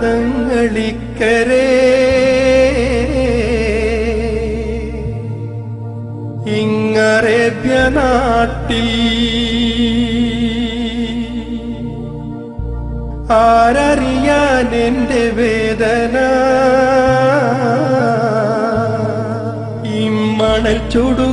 ആയിരം കാതങ്ങളിക്കരേ ഇങ്ങറേബ്യ നാട്ടിൽ ആരറിയാൻ എന്റെ വേദന? ഇമ്മണൽ ചുടുകാട്ടി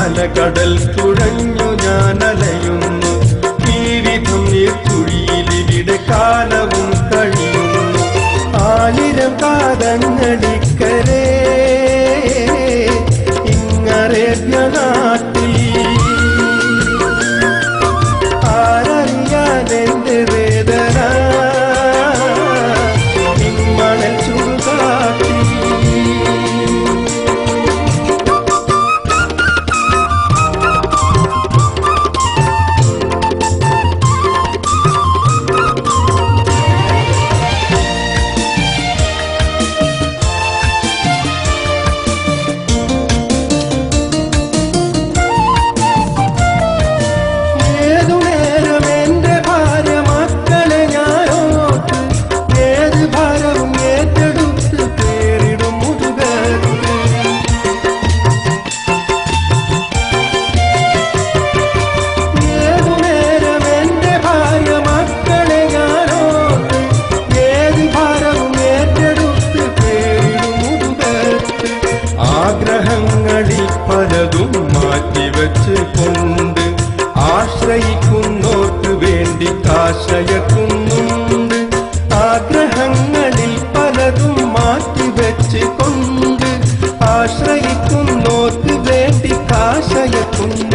അലകടൽ തുഴഞ്ഞു ഞാൻ അലയുന്നു ജീവിതം കുഴിയിലിവിടെ കാലവും കഴിയുന്നു. ആയിരം കാതങ്ങളിക്കരേ ഇങ്ങറേബ്യ ആശ്രയിക്കുന്നോർക്ക് വേണ്ടി കാശയക്കുന്നുണ്ട്. ആഗ്രഹങ്ങളിൽ പലതും മാറ്റിവെച്ച് കൊണ്ട് ആശ്രയിക്കുന്നോർക്ക് വേണ്ടി കാശയക്കുന്നുണ്ട്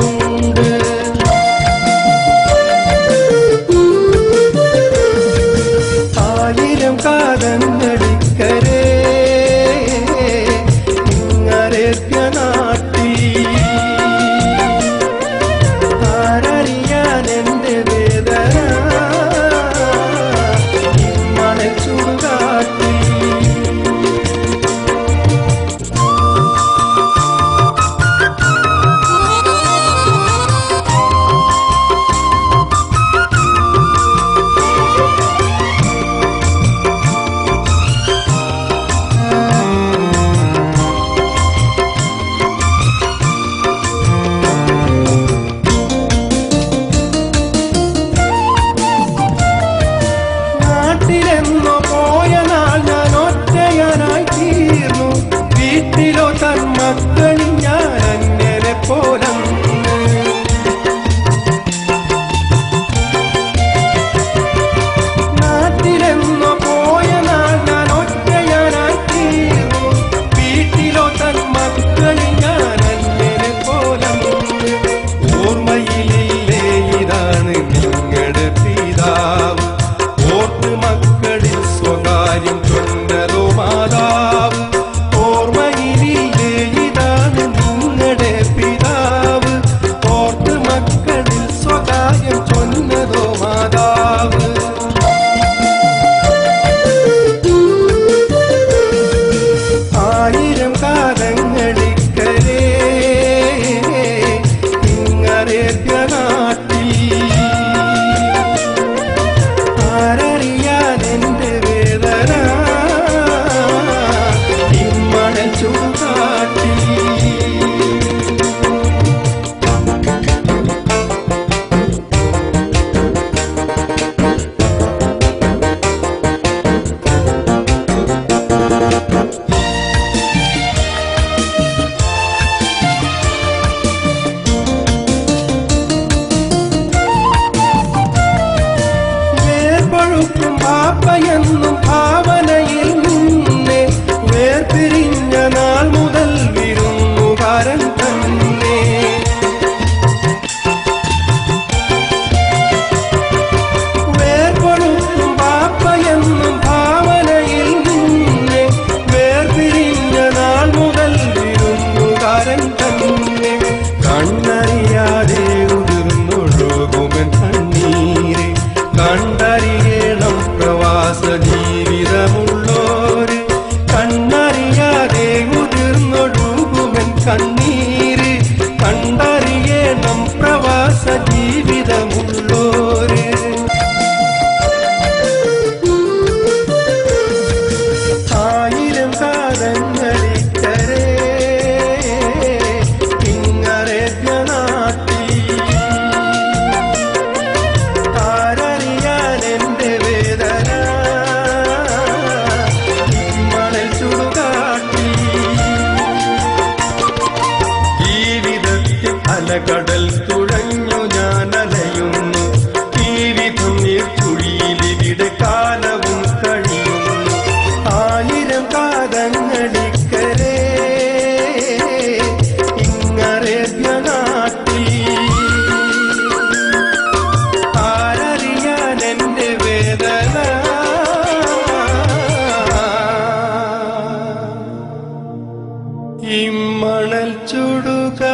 நாட்டு நாமும் చూడుక